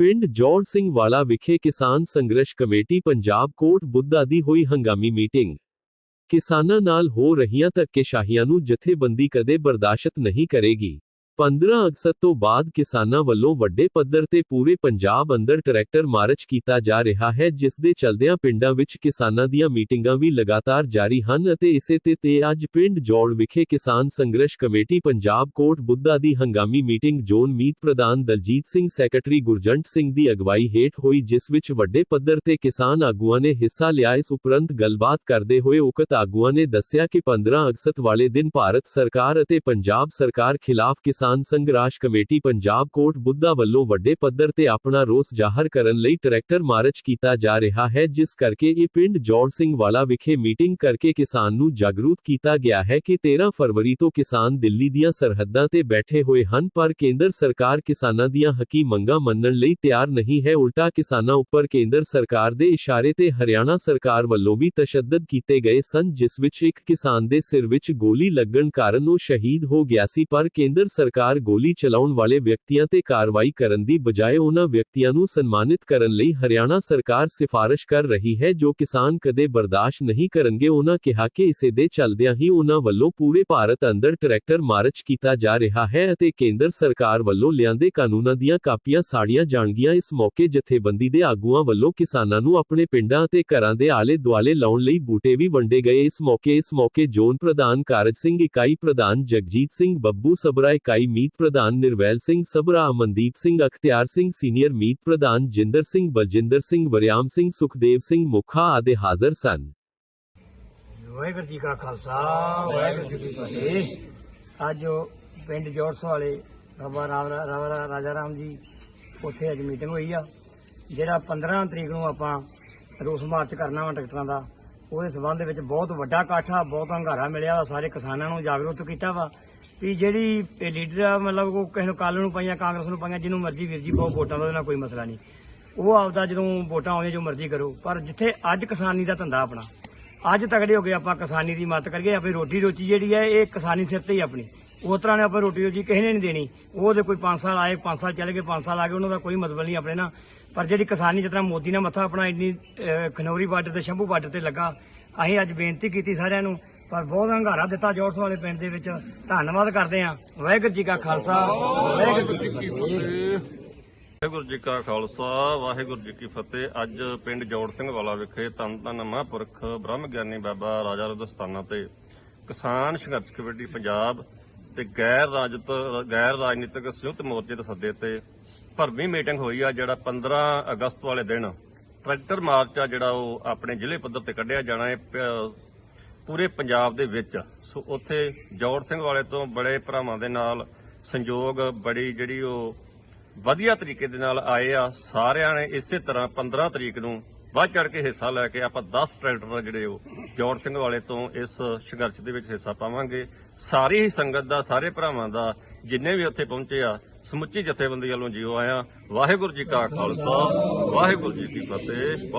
ਪਿੰਡ ਜੋੜ ਸਿੰਘ ਵਾਲਾ ਵਿਖੇ ਕਿਸਾਨ ਸੰਘਰਸ਼ ਕਮੇਟੀ ਪੰਜਾਬ ਕੋਟ ਬੁੱਧਾ ਦੀ ਹੋਈ ਹੰਗਾਮੀ ਮੀਟਿੰਗ। ਕਿਸਾਨਾਂ ਨਾਲ ਹੋ ਰਹੀਆਂ ਧੱਕੇਸ਼ਾਹੀਆਂ ਨੂੰ ਜਥੇਬੰਦੀ ਕਦੇ ਬਰਦਾਸ਼ਤ ਨਹੀਂ ਕਰੇਗੀ। 15 ਅਗਸਤ ਤੋਂ ਬਾਅਦ ਕਿਸਾਨਾਂ ਵੱਲੋਂ ਵੱਡੇ ਪੱਧਰ ਤੇ ਪੂਰੇ ਪੰਜਾਬ ਅੰਦਰ ਟਰੈਕਟਰ ਮਾਰਚ ਕੀਤਾ ਜਾ ਰਿਹਾ ਹੈ, ਜਿਸ ਦੇ ਚਲਦਿਆਂ ਪਿੰਡਾਂ ਵਿੱਚ ਕਿਸਾਨਾਂ ਦੀਆਂ ਮੀਟਿੰਗਾਂ ਵੀ ਲਗਾਤਾਰ ਜਾਰੀ ਹਨ ਅਤੇ ਇਸੇ ਤੇ ਤੇ ਅੱਜ ਪਿੰਡ ਜੋੜ ਵਿਖੇ ਕਿਸਾਨ ਸੰਘਰਸ਼ ਕਮੇਟੀ ਪੰਜਾਬ ਕੋਟ ਬੁੱਧਾ ਦੀ ਹੰਗਾਮੀ ਮੀਟਿੰਗ ਜ਼ੋਨ ਮੀਤ ਪ੍ਰਧਾਨ ਦਲਜੀਤ ਸਿੰਘ, ਸੈਕਟਰੀ ਗੁਰਜੰਟ ਸਿੰਘ ਦੀ ਅਗਵਾਈ ਹੇਠ ਹੋਈ, ਜਿਸ ਵਿੱਚ ਵੱਡੇ ਪੱਧਰ ਤੇ ਕਿਸਾਨ ਆਗੂਆਂ ਨੇ ਹਿੱਸਾ ਲਿਆ। ਇਸ ਉਪਰੰਤ ਗੱਲਬਾਤ ਕਰਦੇ ਹੋਏ ਉਕਤ ਆਗੂਆਂ ਨੇ ਦੱਸਿਆ ਕਿ 15 ਅਗਸਤ ਵਾਲੇ ਦਿਨ ਭਾਰਤ ਸਰਕਾਰ ਅਤੇ ਪੰਜਾਬ ਸਰਕਾਰ ਖਿਲਾਫ ਕਿਸਾਨ ਕਿਸਾਨ ਸੰਘਰਸ਼ ਕਮੇਟੀ ਪੰਜਾਬ ਕੋਟ ਬੁੱਧਾ ਵੱਲੋਂ ਵੱਡੇ ਪੱਧਰ ਤੇ ਆਪਣਾ ਰੋਸ ਜ਼ਾਹਰ ਕਰਨ ਲਈ ਟਰੈਕਟਰ ਮਾਰਚ ਕੀਤਾ ਜਾ ਰਿਹਾ ਹੈ, ਜਿਸ ਕਰਕੇ ਇਹ ਪਿੰਡ ਜੋੜ ਸਿੰਘ ਵਾਲਾ ਵਿਖੇ ਮੀਟਿੰਗ ਕਰਕੇ ਕਿਸਾਨ ਨੂੰ ਜਾਗਰੂਕ ਕੀਤਾ ਗਿਆ ਹੈ ਕਿ 13 ਫਰਵਰੀ ਤੋਂ ਕਿਸਾਨ ਦਿੱਲੀ ਦੀਆਂ ਸਰਹੱਦਾਂ ਤੇ ਬੈਠੇ ਹੋਏ ਹਨ, ਪਰ ਕੇਂਦਰ ਸਰਕਾਰ ਕਿਸਾਨਾਂ ਦੀਆਂ ਹੱਕੀ ਮੰਗਾਂ ਮੰਨਣ ਲਈ ਤਿਆਰ ਨਹੀਂ ਹੈ। ਉਲਟਾ ਕਿਸਾਨਾਂ ਉੱਪਰ ਕੇਂਦਰ ਸਰਕਾਰ ਦੇ ਇਸ਼ਾਰੇ ਤੇ ਹਰਿਆਣਾ ਸਰਕਾਰ ਵੱਲੋਂ ਵੀ ਤਸ਼ੱਦਦ ਕੀਤੇ ਗਏ ਸਨ, ਜਿਸ ਵਿੱਚ ਇੱਕ ਕਿਸਾਨ ਦੇ ਸਿਰ ਵਿੱਚ ਗੋਲੀ ਲੱਗਣ ਕਾਰਨ ਉਹ ਸ਼ਹੀਦ ਹੋ ਗਿਆ ਸੀ, ਪਰ ਕੇਂਦਰ ਸਰਕਾਰ ਸਰਕਾਰ ਗੋਲੀ ਚਲਾਉਣ ਵਾਲੇ ਵਿਅਕਤੀਆਂ ਤੇ ਕਾਰਵਾਈ ਕਰਨ ਦੀ ਬਜਾਏ ਉਹਨਾਂ ਵਿਅਕਤੀਆਂ ਨੂੰ ਸਨਮਾਨਿਤ ਕਰਨ ਲਈ ਹਰਿਆਣਾ ਸਰਕਾਰ ਸਿਫਾਰਿਸ਼ ਕਰ ਰਹੀ ਹੈ ਜੋ ਕਿਸਾਨ ਕਦੇ ਬਰਦਾਸ਼ਤ ਨਹੀਂ ਕਰਨਗੇ। ਉਹਨਾਂ ਕਿਹਾ ਕਿ ਇਸੇ ਦੇ ਚੱਲਦਿਆਂ ਹੀ ਉਹਨਾਂ ਵੱਲੋਂ ਪੂਰੇ ਭਾਰਤ ਅੰਦਰ ਟਰੈਕਟਰ ਮਾਰਚ ਕੀਤਾ ਜਾ ਰਿਹਾ ਹੈ ਅਤੇ ਕੇਂਦਰ ਸਰਕਾਰ ਵੱਲੋਂ ਲਿਆਂਦੇ ਕਾਨੂੰਨਾਂ ਦੀਆਂ ਕਾਪੀਆਂ ਸਾੜੀਆਂ ਜਾਣਗੀਆਂ। ਇਸ ਮੌਕੇ ਜਥੇਬੰਦੀ ਦੇ ਆਗੂਆਂ ਵੱਲੋਂ ਕਿਸਾਨਾਂ ਨੂੰ ਆਪਣੇ ਪਿੰਡਾਂ ਅਤੇ ਘਰਾਂ ਦੇ ਆਲੇ ਦੁਆਲੇ ਲਾਉਣ ਲਈ ਬੂਟੇ ਵੀ ਵੰਡੇ ਗਏ। ਇਸ ਮੌਕੇ ਇਸ ਮੌਕੇ ਜ਼ੋਨ ਪ੍ਰਧਾਨ ਕਾਰਜ ਸਿੰਘ, ਇਕਾਈ ਪ੍ਰਧਾਨ ਜਗਜੀਤ ਸਿੰਘ, ਬੱਬੂ ਸਬਰਾ ਇਕਾਈ ਮੀਤ ਪ੍ਰਧਾਨ ਨਿਰਵੈਲ ਸਿੰਘ ਸਬਰਾ ਅਮਨਦੀਪ ਸਿੰਘ ਅਖਤਿਆਰ ਸਿੰਘ, ਸੀਨੀਅਰ ਮੀਤ ਪ੍ਰਧਾਨ ਜਿੰਦਰ ਸਿੰਘ, ਬਲਜਿੰਦਰ ਸਿੰਘ, ਵਰਿਆਮ ਸਿੰਘ, ਸੁਖਦੇਵ ਸਿੰਘ ਮੁਖਾ ਆਦਿ ਹਾਜ਼ਰ ਸਨ। ਵਾਹਿਗੁਰੂ ਜੀ ਕਾ ਖਾਲਸਾ, ਵਾਹਿਗੁਰੂ ਜੀ ਕੀ ਫਤਿਹ। ਅੱਜ ਪਿੰਡ ਜੋੜਸ ਵਾਲੇ ਬਾਬਾ ਰਾਮ ਰਾਜਾ ਰਾਮ ਜੀ ਉੱਥੇ ਅੱਜ ਮੀਟਿੰਗ ਹੋਈ ਆ, ਜਿਹੜਾ 15 ਤਰੀਕ ਨੂੰ ਆਪਾਂ ਰੋਸ ਮਾਰਚ ਕਰਨਾ ਵਾ ਟਰੈਕਟਰਾਂ ਦਾ। ਉਹਦੇ ਸਬੰਧ ਵਿੱਚ ਬਹੁਤ ਵੱਡਾ ਇਕੱਠ ਆ, ਬਹੁਤ ਹੰਗਾਰਾ ਮਿਲਿਆ ਵਾ, ਸਾਰੇ ਕਿਸਾਨਾਂ ਨੂੰ ਜਾਗਰੂਕ ਕੀਤਾ ਵਾ ਵੀ ਜਿਹੜੀ ਇਹ ਲੀਡਰ ਆ, ਮਤਲਬ ਉਹ ਕਿਸੇ ਨੂੰ ਕੱਲ ਨੂੰ ਪਾਈਆਂ, ਕਾਂਗਰਸ ਨੂੰ ਪਾਈਆਂ, ਜਿਹਨੂੰ ਮਰਜ਼ੀ ਵੀਰ ਜੀ ਬਹੁਤ ਵੋਟਾਂ ਦਾ, ਉਹਦੇ ਨਾਲ ਕੋਈ ਮਸਲਾ ਨਹੀਂ। ਉਹ ਆਪਦਾ ਜਦੋਂ ਵੋਟਾਂ ਆਉਂਦੀਆਂ, ਜੋ ਮਰਜ਼ੀ ਕਰੋ, ਪਰ ਜਿੱਥੇ ਅੱਜ ਕਿਸਾਨੀ ਦਾ ਧੰਦਾ ਆਪਣਾ, ਅੱਜ ਤਗੜੇ ਹੋ ਗਏ ਆਪਾਂ ਕਿਸਾਨੀ ਦੀ ਮਦਦ ਕਰੀਏ, ਆਪਣੀ ਰੋਟੀ ਰੋਜੀ ਜਿਹੜੀ ਹੈ, ਇਹ ਕਿਸਾਨੀ ਸਿਰ ਤੇ ਹੀ ਆਪਣੀ। ਉਸ ਤਰ੍ਹਾਂ ਨੇ ਆਪਾਂ ਰੋਟੀ ਰੋਜੀ ਕਿਸੇ ਨੇ ਨਹੀਂ ਦੇਣੀ। ਉਹ ਤੇ ਕੋਈ 5 ਸਾਲ ਆਏ 5 ਸਾਲ ਚਲੇ ਗਏ 5 ਸਾਲ ਆ ਗਏ, ਉਹਨਾਂ ਦਾ ਕੋਈ ਮਤਲਬ ਨਹੀਂ ਆਪਣੇ ਨਾਲ। ਪਰ ਜਿਹੜੀ ਕਿਸਾਨੀ ਜਿਸ ਤਰ੍ਹਾਂ ਮੋਦੀ ਨੇ ਮੱਥਾ ਆਪਣਾ ਇੰਨੀ ਖਨੌਰੀ ਬਾਰਡਰ ਤੇ, ਸ਼ੰਭੂ ਬਾਰਡਰ ਤੇ ਲੱਗਾ, ਅਸੀਂ ਅੱਜ ਬੇਨਤੀ ਕੀਤੀ ਸਾਰਿਆਂ ਨੂੰ, ਪਰ ਬਹੁਤ ਹੰਗਾਰਾ ਦਿੱਤਾ ਜੋੜਸ ਵਾਲੇ ਪਿੰਡ ਦੇ ਵਿੱਚ। ਧੰਨਵਾਦ ਕਰਦੇ ਆ ਵਾਹਿਗੁਰੂ ਜੀ ਕਾ ਖਾਲਸਾ। ਵਾਹਿਗੁਰੂ ਜੀ ਕੀ ਫਤਿਹ। ਵਾਹਿਗੁਰੂ ਜੀ ਕਾ ਖਾਲਸਾ, ਵਾਹਿਗੁਰੂ ਜੀ ਕੀ ਫਤਿਹ। ਅੱਜ ਪਿੰਡ ਜੋੜ ਸਿੰਘ ਵਾਲਾ ਵਿਖੇ ਧੰਨ ਧੰਨ ਮਹਾਂਪੁਰਖ ਬ੍ਰਹਮ ਗਿਆਨੀ ਬਾਬਾ ਰਾਜਾ ਰਦਸਤਾਨਾ ਤੇ ਕਿਸਾਨ ਸੰਘਰਸ਼ ਕਮੇਟੀ ਪੰਜਾਬ ਤੇ ਗੈਰ ਰਾਜਤ, ਗੈਰ ਰਾਜਨੀਤਿਕ ਸੰਯੁਕਤ ਮੋਰਚੇ ਦੇ ਸੱਦੇ ਤੇ ਭਰਵੀਂ ਮੀਟਿੰਗ ਹੋਈ ਆ ਜਿਹੜਾ 15 ਅਗਸਤ ਵਾਲੇ ਦਿਨ ਟਰੈਕਟਰ ਮਾਰਚ ਆ ਜਿਹੜਾ ਉਹ ਆਪਣੇ ਜ਼ਿਲ੍ਹੇ ਪੱਧਰ ਤੇ ਕੱਢਿਆ ਜਾਣਾ ਹੈ ਪੂਰੇ ਪੰਜਾਬ ਦੇ ਵਿੱਚ। ਸੋ ਉੱਥੇ ਜੋੜ ਸਿੰਘ ਵਾਲੇ ਤੋਂ ਬੜੇ ਭਰਾਵਾਂ ਦੇ ਨਾਲ ਸੰਯੋਗ ਬੜੀ ਜਿਹੜੀ ਉਹ ਵਧੀਆ ਤਰੀਕੇ ਦੇ ਨਾਲ ਆਏ ਆ। ਸਾਰਿਆਂ ਨੇ ਇਸੇ ਤਰ੍ਹਾਂ 15 ਤਰੀਕ ਨੂੰ ਵੱਧ ਚੜ ਕੇ ਹਿੱਸਾ ਲੈ ਕੇ ਆਪਾਂ 10 ਟਰੈਕਟਰ ਜਿਹੜੇ ਉਹ ਜੋੜ ਸਿੰਘ ਵਾਲੇ ਤੋਂ ਇਸ ਸੰਘਰਸ਼ ਦੇ ਵਿੱਚ ਹਿੱਸਾ ਪਾਵਾਂਗੇ। ਸਾਰੀ ਹੀ ਸੰਗਤ ਦਾ, ਸਾਰੇ ਭਰਾਵਾਂ ਦਾ, ਜਿੰਨੇ ਵੀ ਉੱਥੇ ਪਹੁੰਚੇ ਆ, ਸਮੁੱਚੀ ਜਥੇਬੰਦੀ ਵੱਲੋਂ ਜੀਓ ਆਇਆ। ਵਾਹਿਗੁਰੂ ਜੀ ਕਾ ਖਾਲਸਾ, ਵਾਹਿਗੁਰੂ ਜੀ ਕੀ ਫਤਿਹ।